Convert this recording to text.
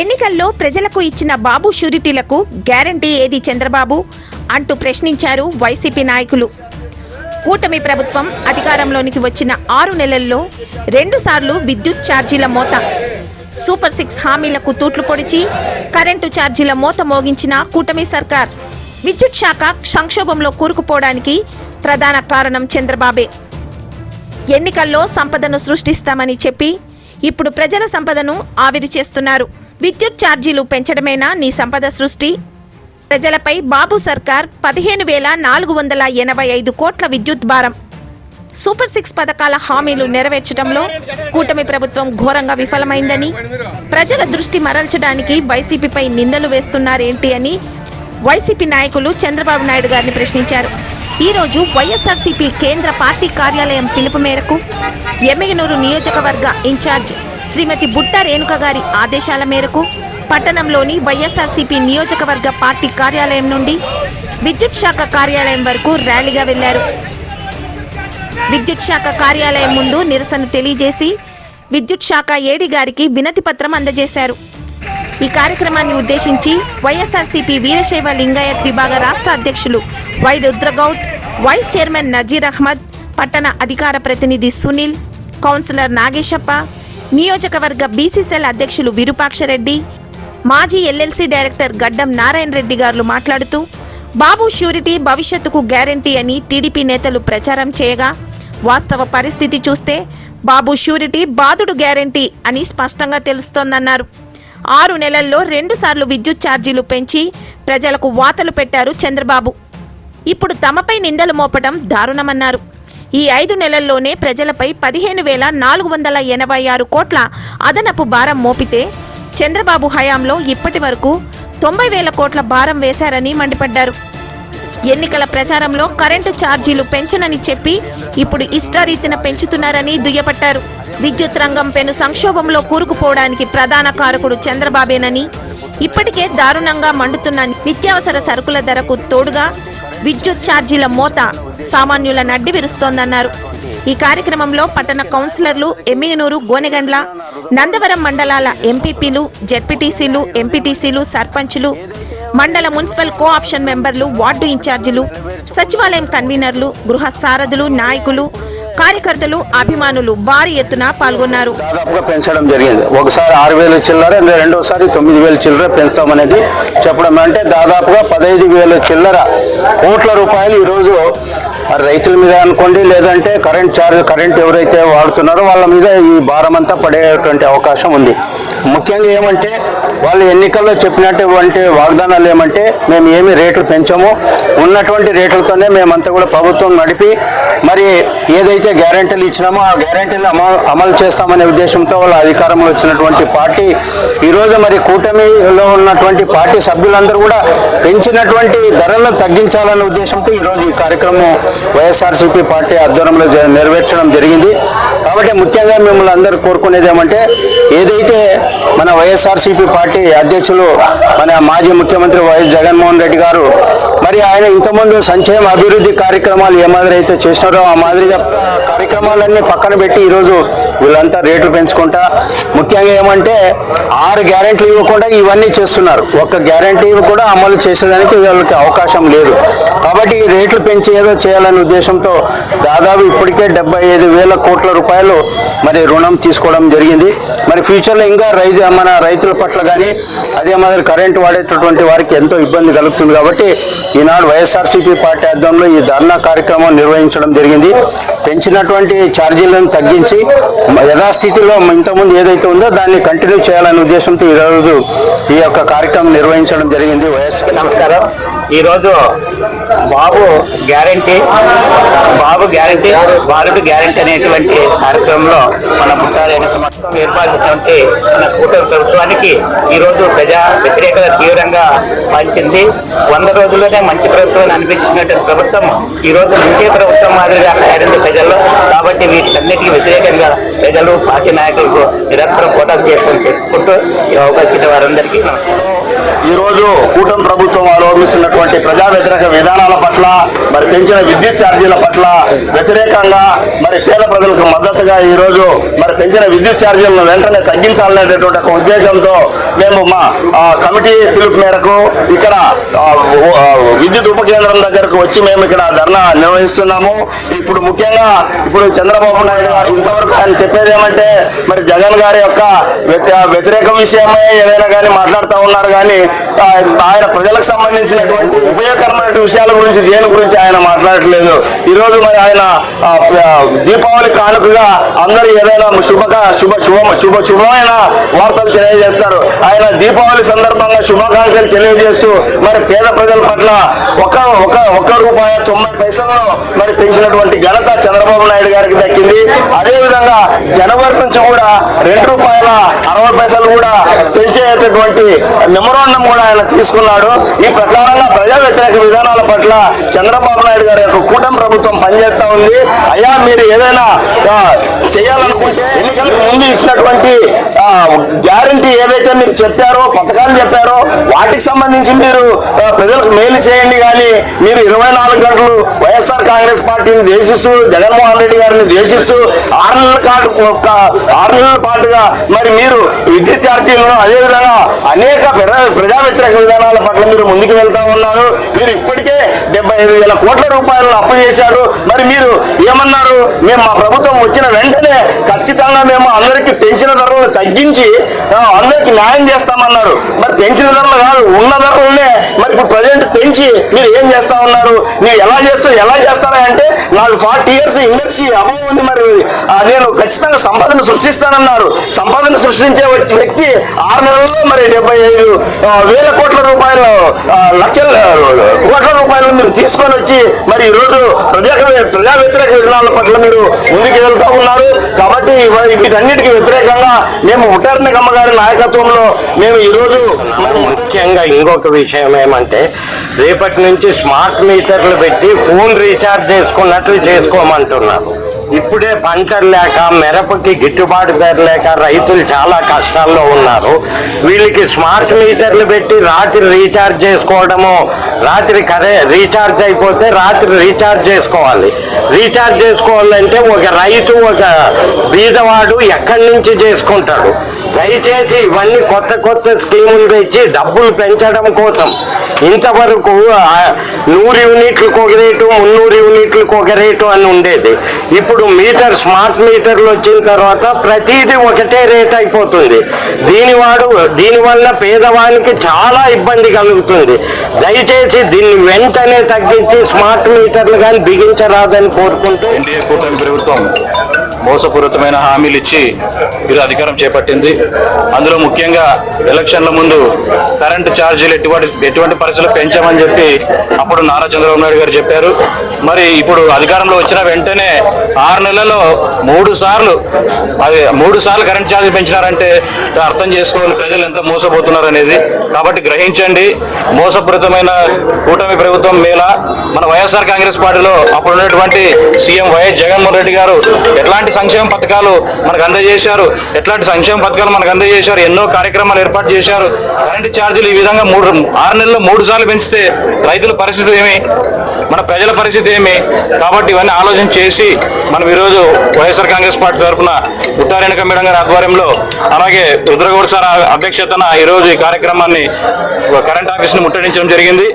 ఎన్నికల్లో ప్రజలకు ఇచ్చిన బాబు షూరిటీలకు గ్యారంటీ ఏది చంద్రబాబు? అంటూ ప్రశ్నించారు వైసీపీ నాయకులు. కూటమి ప్రభుత్వం అధికారంలోనికి వచ్చిన ఆరు నెలల్లో రెండుసార్లు విద్యుత్ ఛార్జీల మోత. సూపర్ సిక్స్ హామీలకు తూట్లు పొడిచి కరెంటు ఛార్జీల మోత మోగించిన కూటమి సర్కార్. విద్యుత్ శాఖ సంక్షోభంలో కూరుకుపోవడానికి ప్రధాన కారణం చంద్రబాబే. ఎన్నికల్లో సంపదను సృష్టిస్తామని చెప్పి ఇప్పుడు ప్రజల సంపదను ఆవిరి చేస్తున్నారు. విద్యుత్ ఛార్జీలు పెంచడమేనా నీ సంపద సృష్టి? ప్రజలపై బాబు సర్కార్ పదిహేను వేల నాలుగు వందల ఎనభై ఐదు కోట్ల విద్యుత్ భారం. సూపర్ సిక్స్ పథకాల హామీలు నెరవేర్చడంలో కూటమి ప్రభుత్వం ఘోరంగా విఫలమైందని ప్రజల దృష్టి మరల్చడానికి వైసీపీపై నిందలు వేస్తున్నారేంటి అని వైసీపీ నాయకులు చంద్రబాబు నాయుడు గారిని ప్రశ్నించారు. ఈరోజు వైఎస్ఆర్సీపీ కేంద్ర పార్టీ కార్యాలయం పిలుపు మేరకు ఎమ్మిగనూరు నియోజకవర్గ ఇన్ఛార్జ్ శ్రీమతి బుట్ట రేణుక గారి ఆదేశాల మేరకు పట్టణంలోని వైఎస్ఆర్సీపీ నియోజకవర్గ పార్టీ కార్యాలయం నుండి విద్యుత్ శాఖ కార్యాలయం వరకు ర్యాలీగా వెళ్ళారు. విద్యుత్ శాఖ కార్యాలయం ముందు నిరసన తెలియజేసి విద్యుత్ శాఖ ఏడి గారికి వినతి పత్రం అందజేశారు. ఈ కార్యక్రమాన్ని ఉద్దేశించి వైఎస్ఆర్సీపీ వీరశైవ లింగాయత్ విభాగ రాష్ట్ర అధ్యక్షులు Y Rudragoud vice chairman Nazeer Ahmed పట్టణ అధికార ప్రతినిధి సునీల్ కౌన్సిలర్ నాగేశప్ప నియోజకవర్గ బీసీసీఎల్ అధ్యక్షులు విరూపాక్షరెడ్డి మాజీ ఎల్ఎల్సీ డైరెక్టర్ గడ్డం నారాయణ రెడ్డి గారు మాట్లాడుతూ బాబు ష్యూరిటీ భవిష్యత్తుకు గ్యారంటీ అని టీడీపీ నేతలు ప్రచారం చేయగా వాస్తవ పరిస్థితి చూస్తే బాబు ష్యూరిటీ బాదుడు గ్యారంటీ అని స్పష్టంగా తెలుస్తోందన్నారు. ఆరు నెలల్లో రెండుసార్లు విద్యుత్ ఛార్జీలు పెంచి ప్రజలకు వాతలు పెట్టారు చంద్రబాబు. ఇప్పుడు తమపై నిందలు మోపడం దారుణమన్నారు. ఈ ఐదు నెలల్లోనే ప్రజలపై పదిహేను వేల నాలుగు వందల ఎనభై ఆరు కోట్ల అదనపు భారం మోపితే చంద్రబాబు హయాంలో ఇప్పటి వరకు తొంభై వేల కోట్ల భారం వేశారని మండిపడ్డారు. ఎన్నికల ప్రచారంలో కరెంటు ఛార్జీలు పెంచనని చెప్పి ఇప్పుడు ఇష్టారీతిన పెంచుతున్నారని దుయ్యపట్టారు విద్యుత్ రంగం పెను సంక్షోభంలో కూరుకుపోవడానికి ప్రధాన కారకుడు చంద్రబాబేనని ఇప్పటికే దారుణంగా మండుతున్న నిత్యావసర సరుకుల ధరకు తోడుగా విద్యుత్ ఛార్జీల మోత సామాన్యుల నడ్డి విరుస్తోందన్నారు. ఈ కార్యక్రమంలో పట్టణ కౌన్సిలర్లు ఎమ్మిగనూరు గోనెగండ్ల నందవరం మండలాల ఎంపీపీలు జెడ్పీటీసీలు ఎంపీటీసీలు సర్పంచ్లు మండల మున్సిపల్ కో ఆప్షన్ మెంబర్లు వార్డు ఇన్ఛార్జీలు సచివాలయం కన్వీనర్లు గృహ సారథులు నాయకులు కార్యకర్తలు అభిమానులు భారీ ఎత్తున పాల్గొన్నారు. దాదాపుగా పెంచడం జరిగింది. ఒకసారి ఆరు వేలు చిల్లర రెండోసారి తొమ్మిది వేలు చిల్లర పెంచామనేది చెప్పడం. అంటే దాదాపుగా పదహైదు వేలు చిల్లర కోట్ల రూపాయలు ఈరోజు రైతుల మీద అనుకోండి లేదంటే కరెంట్ చార్జ్ కరెంట్ ఎవరైతే వాడుతున్నారో వాళ్ళ మీద ఈ భారం అంతా పడేటువంటి అవకాశం ఉంది. ముఖ్యంగా ఏమంటే వాళ్ళు ఎన్నికల్లో చెప్పినటువంటి వాగ్దానాలు ఏమంటే మేము ఏమి రేట్లు పెంచము ఉన్నటువంటి రేట్లతోనే మేమంతా కూడా ప్రభుత్వం నడిపి మరి ఏదైతే గ్యారంటీలు ఇచ్చినామో ఆ గ్యారంటీలు అమలు అమలు చేస్తామనే ఉద్దేశంతో వాళ్ళ అధికారంలో వచ్చినటువంటి పార్టీ ఈరోజు మరి కూటమిలో ఉన్నటువంటి పార్టీ సభ్యులందరూ కూడా పెంచినటువంటి ధరలను తగ్గించాలనే ఉద్దేశంతో ఈరోజు ఈ కార్యక్రమం వైఎస్ఆర్సీపీ పార్టీ ఆధ్వర్యంలో నెరవేర్చడం జరిగింది. కాబట్టి ముఖ్యంగా మిమ్మల్ని అందరూ కోరుకునేది ఏమంటే ఏదైతే మన వైఎస్ఆర్సీపీ పార్టీ అధ్యక్షులు మన మాజీ ముఖ్యమంత్రి వైఎస్ జగన్మోహన్ రెడ్డి గారు మరి ఆయన ఇంతకుముందు సంక్షేమ అభివృద్ధి కార్యక్రమాలు ఏ మాదిరి అయితే చేసినారో ఆ మాదిరిగా కార్యక్రమాలన్నీ పక్కన పెట్టి ఈరోజు వీళ్ళంతా రేట్లు పెంచుకుంటా ముఖ్యంగా ఏమంటే ఆరు గ్యారెంటీలు ఇవ్వకుండా ఇవన్నీ చేస్తున్నారు. ఒక్క గ్యారెంటీ కూడా అమలు చేసేదానికి వీళ్ళకి అవకాశం లేదు. కాబట్టి ఈ రేట్లు పెంచి ఏదో చేయాలి చేయాలనే ఉద్దేశంతో దాదాపు ఇప్పటికే డెబ్బై ఐదు వేల కోట్ల రూపాయలు మరి రుణం తీసుకోవడం జరిగింది. మరి ఫ్యూచర్లో ఇంకా రైతు మన రైతుల పట్ల కానీ అదే మాదిరి కరెంట్ వాడేటటువంటి వారికి ఎంతో ఇబ్బంది కలుగుతుంది కాబట్టి ఈనాడు వైఎస్ఆర్సీపీ పార్టీ ఆధ్వర్యంలో ఈ ధర్నా కార్యక్రమం నిర్వహించడం జరిగింది. పెంచినటువంటి ఛార్జీలను తగ్గించి యథాస్థితిలో ఇంతకుముందు ఏదైతే ఉందో దాన్ని కంటిన్యూ చేయాలనే ఉద్దేశంతో ఈరోజు ఈ యొక్క కార్యక్రమం నిర్వహించడం జరిగింది. వైఎస్ నమస్కారం. ఈరోజు బాబు గ్యారంటీ బాబు గ్యారంటీ బాలుడు గ్యారంటీ అనేటువంటి కార్యక్రమంలో మన పుట్టారైన మొత్తం ఏర్పాటు మన కూటమి ప్రభుత్వానికి ఈరోజు ప్రజా వ్యతిరేకత తీవ్రంగా పంచింది. వంద రోజుల్లోనే మంచి ప్రభుత్వం అనిపించుకున్నటువంటి ప్రభుత్వం ఈరోజు మంచి ప్రభుత్వం మాదిరిగా తయారైంది ప్రజల్లో. కాబట్టి వీటన్నిటికీ వ్యతిరేకంగా ప్రజలు పార్టీ నాయకులకు నిరంతరం పోటాలు చేస్తామని చెప్పుకుంటూ ఈ అవకాశం వారందరికీ నమస్కారం. ఈరోజు కూటమి ప్రభుత్వం అవలంబిస్తున్నటువంటి ప్రజా వ్యతిరేక విధానాల పట్ల మరి పెంచిన విద్యుత్ ఛార్జీల పట్ల వ్యతిరేకంగా మరి పేద ప్రజలకు మద్దతుగా ఈరోజు మరి పెంచిన విద్యుత్ ఛార్జీలను వెంటనే తగ్గించాలనేటటువంటి ఒక ఉద్దేశంతో మేము మా కమిటీ పిలుపు మేరకు ఇక్కడ విద్యుత్ ఉప కేంద్రం దగ్గరకు వచ్చి మేము ఇక్కడ ధర్నా నిర్వహిస్తున్నాము. ఇప్పుడు ముఖ్యంగా ఇప్పుడు చంద్రబాబు నాయుడు గారు ఇంతవరకు ఆయన చెప్పేది ఏమంటే మరి జగన్ గారి యొక్క వ్యతిరేక విషయమై ఏదైనా కానీ మాట్లాడుతూ ఉన్నారు కానీ కానీ ఆయన ప్రజలకు సంబంధించినటువంటి ఉపయోగకరమైన విషయాల గురించి దేని గురించి ఆయన మాట్లాడట్లేదు. ఈ రోజు మరి ఆయన దీపావళి కానుకగా అందరూ ఏదైనా శుభక శుభ శుభ శుభ శుభమైన వార్తలు తెలియజేస్తారు. ఆయన దీపావళి సందర్భంగా శుభాకాంక్షలు తెలియజేస్తూ మరి పేద ప్రజల పట్ల ఒక ఒక ఒక్క రూపాయి తొంభై పైసలను మరి పెంచినటువంటి ఘనత చంద్రబాబు నాయుడు గారికి దక్కింది. అదే విధంగా జనవరి నుంచి కూడా రెండు రూపాయల అరవై పైసలు కూడా పెంచేటటువంటి మెమోరాండం కూడా ఆయన తీసుకున్నాడు. ఈ ప్రకారంగా ప్రజా వ్యతిరేక విధానాల పట్ల చంద్రబాబు నాయుడు గారి యొక్క కూటమి ప్రభుత్వం పనిచేస్తా ఉంది. అయ్యా మీరు ఏదైనా చేయాలనుకుంటే ఎన్నికలకు ముందు ఇచ్చినటువంటి గ్యారంటీ ఏదైతే మీరు చెప్పారో పథకాలు చెప్పారో వాటికి సంబంధించి మీరు ప్రజలకు మేలు చేయండి కానీ మీరు ఇరవై నాలుగు గంటలు వైఎస్ఆర్ కాంగ్రెస్ పార్టీని దేశిస్తూ జగన్మోహన్ రెడ్డి గారిని దేశిస్తూ ఆరు నెలల పాటు ఒక ఆరు నెలల పాటుగా మరి మీరు విద్యుత్ ఛార్జీలను అదేవిధంగా అనేక ప్రజా వ్యతిరేక విధానాల పట్ల మీరు ముందుకు వెళ్తా ఉన్నారు. మీరు ఇప్పటికే డెబ్బై ఐదు వేల కోట్ల రూపాయలను అప్పు చేశారు. మరి మీరు ఏమన్నారు? మేము మా ప్రభుత్వం వచ్చిన వెంటనే ఖచ్చితంగా మేము అందరికీ పెంచిన ధరలు తగ్గించి అందరికి అందరికీ న్యాయం చేస్తామన్నారు. మరి పెంచిన ధరలు కాదు ఉన్న ధరలనే మరి ఇప్పుడు ప్రజెంట్ పెంచి మీరు ఏం చేస్తా ఉన్నారు? మీరు ఎలా చేస్తూ ఎలా చేస్తారా అంటే నాకు ఫార్టీ ఇయర్స్ ఇండస్ట్రీ అభావం ఉంది మరి. నేను ఖచ్చితంగా సంపాదన సృష్టిస్తానన్నారు. సంపాదన సృష్టించే వ్యక్తి ఆరు నెలల్లో మరి డెబ్బై ఐదు వేల కోట్ల రూపాయలు లక్షల కోట్ల రూపాయలు మీరు తీసుకొని వచ్చి మరి ఈ రోజు ప్రజా ప్రజా వ్యతిరేక విధానాల పట్ల మీరు ముందుకు వెళ్తా ఉన్నారు. కాబట్టి ఇవ- వీటన్నిటికీ వ్యతిరేకంగా మేము ఉటర్ని గారి నాయకత్వంలో మేము ఈరోజు ముఖ్యంగా ఇంకొక విషయం ఏమంటే రేపటి నుంచి స్మార్ట్ మీటర్లు పెట్టి ఫోన్ రీఛార్జ్ చేసుకున్నట్లు చేసుకోమంటున్నారు. ఇప్పుడే పంటలు లేక మిరపకి గిట్టుబాటు ధర లేక రైతులు చాలా కష్టాల్లో ఉన్నారు. వీళ్ళకి స్మార్ట్ మీటర్లు పెట్టి రాత్రి రీఛార్జ్ చేసుకోవడము రాత్రి కరే రీఛార్జ్ అయిపోతే రాత్రి రీఛార్జ్ చేసుకోవాలి. రీఛార్జ్ చేసుకోవాలంటే ఒక రైతు ఒక బీదవాడు ఎక్కడి నుంచి చేసుకుంటాడు? దయచేసి ఇవన్నీ కొత్త కొత్త స్కీములు తెచ్చి డబ్బులు పెంచడం కోసం. ఇంతవరకు నూరు యూనిట్లకు ఒక రేటు మున్నూరు యూనిట్లకు ఒక రేటు అని ఉండేది. ఇప్పుడు మీటర్ స్మార్ట్ మీటర్లు వచ్చిన తర్వాత ప్రతిదీ ఒకటే రేట్ అయిపోతుంది. దీనివాడు దీనివల్ల పేదవానికి చాలా ఇబ్బంది కలుగుతుంది. దయచేసి దీన్ని వెంటనే తగ్గించి స్మార్ట్ మీటర్లు కానీ బిగించరాదని కోరుకుంటూ కూటమి ప్రభుత్వం మోసపూరితమైన హామీలు ఇచ్చి వీరు అధికారం చేపట్టింది. అందులో ముఖ్యంగా ఎలక్షన్ల ముందు కరెంటు ఛార్జీలు ఎటువంటి ఎటువంటి పరిస్థితులు పెంచామని చెప్పి అప్పుడు నారా చంద్రబాబు నాయుడు గారు చెప్పారు. మరి ఇప్పుడు అధికారంలో వచ్చిన వెంటనే ఆరు నెలల్లో మూడు సార్లు అది మూడు సార్లు కరెంట్ ఛార్జీలు పెంచినారంటే అర్థం చేసుకోవాలి ప్రజలు ఎంత మోసపోతున్నారు అనేది కాబట్టి గ్రహించండి మోసపూరితమైన కూటమి ప్రభుత్వం మేళ. మన వైఎస్ఆర్ కాంగ్రెస్ పార్టీలో అప్పుడు ఉన్నటువంటి సీఎం వైఎస్ జగన్మోహన్ రెడ్డి గారు ఎట్లాంటి సంక్షేమ పథకాలు మనకు అందజేశారు. ఎట్లాంటి సంక్షేమ పథకాలు మనకు అందజేశారు. ఎన్నో కార్యక్రమాలు ఏర్పాటు చేశారు. కరెంటు ఛార్జీలు ఈ విధంగా మూడు ఆరు నెలల్లో మూడు సార్లు పెంచితే రైతుల పరిస్థితి ఏమి? మన ప్రజల పరిస్థితి ఏమి? కాబట్టి ఇవన్నీ ఆలోచన చేసి మనం ఈరోజు వైఎస్ఆర్ కాంగ్రెస్ పార్టీ తరఫున ఉట్టారేణక మేడం గారి ఆధ్వర్యంలో అలాగే రుద్రగౌడ్ సార్ అధ్యక్షతన ఈరోజు ఈ కార్యక్రమాన్ని కరెంట్ ఆఫీస్ని ముట్టడించడం జరిగింది.